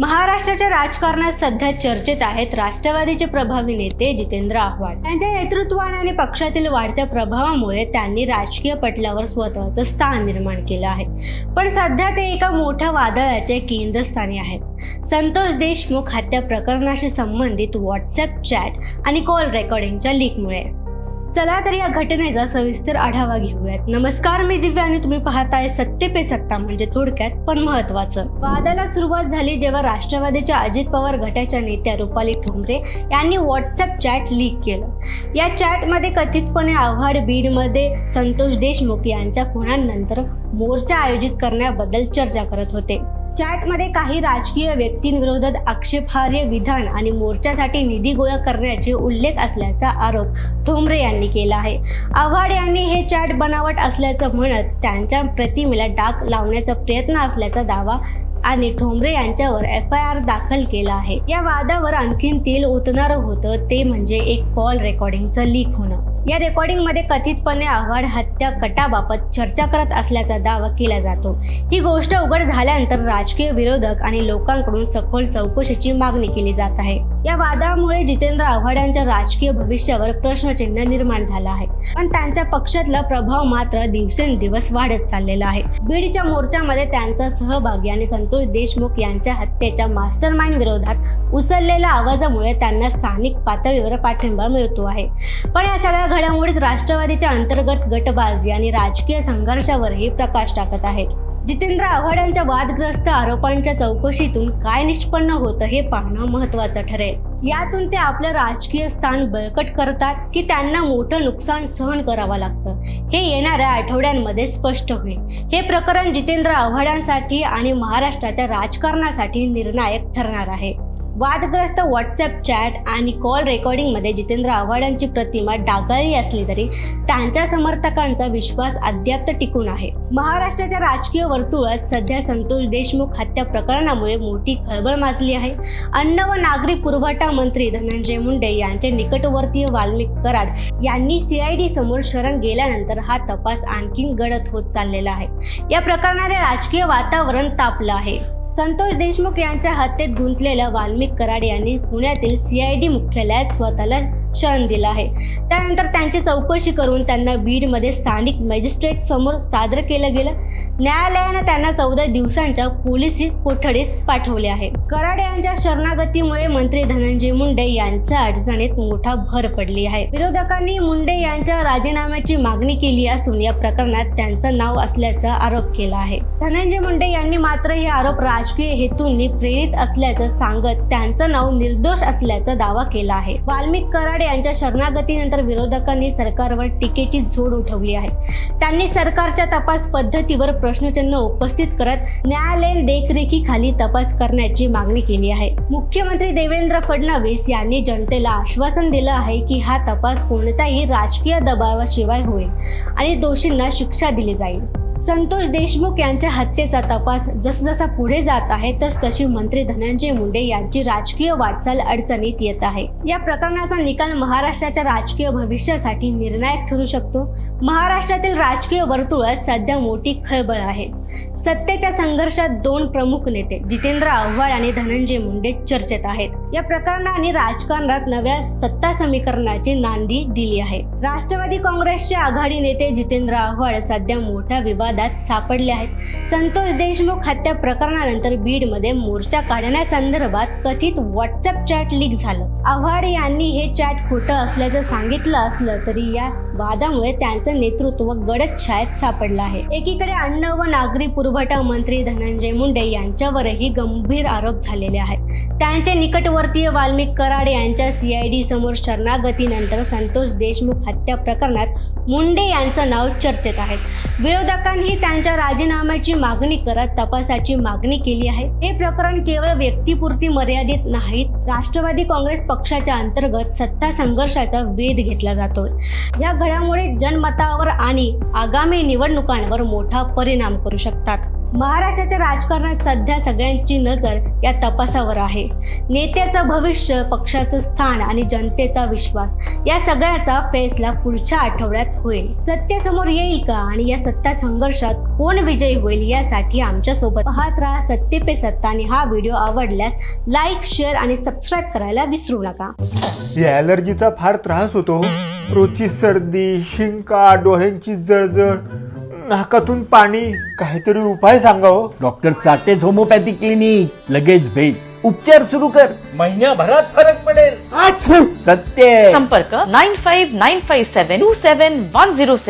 महाराष्ट्राच्या राजकारणात सध्या चर्चेत आहेत राष्ट्रवादीचे प्रभावी नेते जितेंद्र आव्हाड. त्यांच्या नेतृत्वाने आणि पक्षातील वाढत्या प्रभावामुळे त्यांनी राजकीय पटलावर स्वतःचं स्थान निर्माण केलं आहे. पण सध्या ते एका मोठ्या वादळाच्या केंद्रस्थानी आहेत. संतोष देशमुख हत्या प्रकरणाशी संबंधित व्हॉट्सअप चॅट आणि कॉल रेकॉर्डिंगच्या लीकमुळे. चला तर या घटनेचा सविस्तर आढावा घेऊयात. नमस्कार मी दिव्या आणि तुम्ही पाहताय सत्य पे सत्ता म्हणजे थोडक्यात पण महत्वाचं वादाला सुरुवात झाली जेव्हा राष्ट्रवादीच्या अजित पवार गटाच्या नेत्या रुपाली ठोंबरे यांनी व्हॉट्सअप चॅट लीक केलं. या चॅटमध्ये कथितपणे आव्हाड बीडमध्ये संतोष देशमुख यांच्या खुणांनंतर मोर्चा आयोजित करण्याबद्दल चर्चा करत होते. चॅटमध्ये काही राजकीय व्यक्तींविरोधात आक्षेपार्ह विधान आणि मोर्चासाठी निधी गोळा करण्याचे उल्लेख असल्याचा आरोप ठोंबरे यांनी केला आहे. आव्हाड यांनी हे चॅट बनावट असल्याचं म्हणत त्यांच्या प्रतिमेला डाग लावण्याचा प्रयत्न असल्याचा दावा आणि ठोंबरे यांच्यावर एफ आय आर दाखल केला आहे. या वादावर आणखीन तेल ओतणारं होतं ते म्हणजे एक कॉल रेकॉर्डिंगचं लीक होणं. या रेकॉर्डिंगमध्ये कथितपणे आव्हाड हत्या कटाबाबत चर्चा करत असल्याचा दावा केला जातो. ही गोष्ट उघड झाल्यानंतर राजकीय विरोधक आणि लोकांकडून सखोल चौकशीची मागणी केली जात आहे. या वादामुळे जितेंद्र आव्हाड यांच्या राजकीय भविष्यावर प्रश्नचिन्ह निर्माण झालं आहे. पण त्यांच्या पक्षातला प्रभाव मात्र दिवसेंदिवस वाढत चाललेला आहे. बीडच्या मोर्चामध्ये त्यांचा सहभागी आणि संतोष देशमुख यांच्या हत्येच्या मास्टर माइंड विरोधात उचललेल्या आवाजामुळे त्यांना स्थानिक पातळीवर पाठिंबा मिळतो आहे. पण या सगळ्या घडामोडीत राष्ट्रवादीच्या अंतर्गत गटबाजी आणि राजकीय संघर्षावरही प्रकाश टाकत आहेत. जितेंद्र आव्हाड यांच्या वादग्रस्त आरोपांच्या चौकशीतून काय निष्पन्न होतं हे पाहणं महत्त्वाचं ठरेल. यातून ते आपलं राजकीय स्थान बळकट करतात की त्यांना मोठं नुकसान सहन करावं लागतं हे येणाऱ्या आठवड्यांमध्ये स्पष्ट होईल. हे प्रकरण जितेंद्र आव्हाडांसाठी आणि महाराष्ट्राच्या राजकारणासाठी निर्णायक ठरणार आहे. वादग्रस्त व्हॉट्सअप चॅट आणि कॉल रेकॉर्डिंगमध्ये जितेंद्र आव्हाडांची प्रतिमा डागाळली असली तरी त्यांच्या समर्थकांचा विश्वास अद्याप टिकून आहे. महाराष्ट्राच्या राजकीय वर्तुळात सध्या संतोष देशमुख हत्या प्रकरणामुळे मोठी खळबळ माजली आहे. अन्न व नागरी पुरवठा मंत्री धनंजय मुंडे यांचे निकटवर्तीय वाल्मिक कराड यांनी सीआयडी समोर शरण गेल्यानंतर हा तपास आणखीन गडद होत चाललेला आहे. या प्रकरणाने राजकीय वातावरण तापलं आहे. संतोष देशमुख यांच्या हत्येत गुंतलेल्या वाल्मिक कराड यांनी पुण्यातील सीआयडी मुख्यालयात स्वतःला शरण दिलं आहे. त्यानंतर त्यांची चौकशी करून त्यांना बीडमध्ये स्थानिक मॅजिस्ट्रेट समोर सादर केलं गेलं. न्यायालयानं त्यांना चौदा दिवसांच्या पोलीस कोठडीस पाठवले आहे. कराड यांच्या शरणागतीमुळे मंत्री धनंजय मुंडे यांच्या अडचणीत मोठा भर पडली आहे. विरोधकांनी मुंडे यांच्या राजीनाम्याची मागणी केली असून या प्रकरणात त्यांचं नाव असल्याचा आरोप केला आहे. धनंजय मुंडे यांनी मात्र हे आरोप राजकीय हेतूंनी प्रेरित असल्याचं सांगत त्यांचं नाव निर्दोष असल्याचा दावा केला आहे. वाल्मिक कराड यांच्या शरणागतीनंतर विरोधकांनी सरकारवर टीकेची झोड उठवली आहे. त्यांनी सरकारच्या तपास पद्धतीवर प्रश्नचिन्ह उपस्थित करत न्यायालयीन देखरेखीखाली तपास करण्याची मागणी केली आहे. मुख्यमंत्री देवेंद्र फडणवीस यांनी जनतेला आश्वासन दिलं आहे की हा तपास कोणत्याही राजकीय दबावाशिवाय होईल आणि दोषींना शिक्षा दिली जाईल. संतोष देशमुख यांच्या हत्येचा तपास जसजसा पुढे जात आहे तस तशी मंत्री धनंजय मुंडे यांची राजकीय वाटचाल अडचणीत येत आहे. या प्रकरणाचा निकाल महाराष्ट्राच्या राजकीय भविष्यासाठी निर्णायक ठरू शकतो. महाराष्ट्रातील राजकीय वर्तुळात सध्या मोठी खळबळ आहे. सत्तेच्या संघर्षात दोन प्रमुख नेते जितेंद्र आव्हाड आणि धनंजय मुंडे चर्चेत आहेत. या प्रकरणाने राजकारणात नव्या सत्ता समीकरणाची नांदी दिली आहे. राष्ट्रवादी काँग्रेसचे आघाडी नेते जितेंद्र आव्हाड सध्या मोठ्या विवादात सापडले आहेत. संतोष देशमुख हत्या प्रकरणानंतर बीडमध्ये मोर्चा काढण्यासंदर्भात कथित व्हॉट्सअप चॅट लीक झालं. आव्हाड यांनी हे चॅट खोटं असल्याचं सांगितलं असलं तरी या वादामुळे त्यांचं नेतृत्व गडद छायेत सापडलं आहे. एकीकडे अन्न व नागरी पुरवठा मंत्री धनंजय मुंडे यांच्यावरही गंभीर आरोप झालेले आहेत. त्यांचे निकटवर्तीय वाल्मिक कराड यांच्या सीआयडी समोर शरणागतीनंतर संतोष देशमुख हत्या प्रकरणात मुंडे यांचं नाव चर्चेत आहे. विरोधकांनी त्यांच्या राजीनाम्याची मागणी करत तपासाची मागणी केली आहे. हे प्रकरण केवळ व्यक्तीपुरती मर्यादित नाहीत राष्ट्रवादी काँग्रेस पक्षाच्या अंतर्गत सत्ता संघर्षाचा वेध घेतला जातोय. या घडामोडी जनमतावर आणि आगामी निवडणुकांवर मोठा परिणाम करू शकतात. महाराष्ट्राच्या राजकारणात सध्या सगळ्यांची नजर या तपासावर आहे. नेत्याचं भविष्य पक्षाचं स्थान आणि जनतेचा विश्वास या सगळ्याचा फैसला पुढच्या आठवड्यात होईल. सत्यसमोर येईल का आणि या सत्ता संघर्षात कोण विजयी होईल यासाठी आमच्यासोबत पाहत राहा सत्ते पे सत्ता आणि हा व्हिडिओ आवडल्यास लाईक शेअर आणि सबस्क्राईब करायला विसरू नका. या अलर्जीचा फार त्रास होतो हो. रोजची सर्दी शिंका डोळ्यांची जळजळ नाकातून पाणी काहीतरी उपाय सांगा हो. डॉक्टर चाटेज होमोपॅथी क्लिनिक लगेच भेट. उपचार सुरू कर. महिन्याभरात फरक पडेल. आच्छू! सत्य. संपर्क nine five nine five seven two seven one zero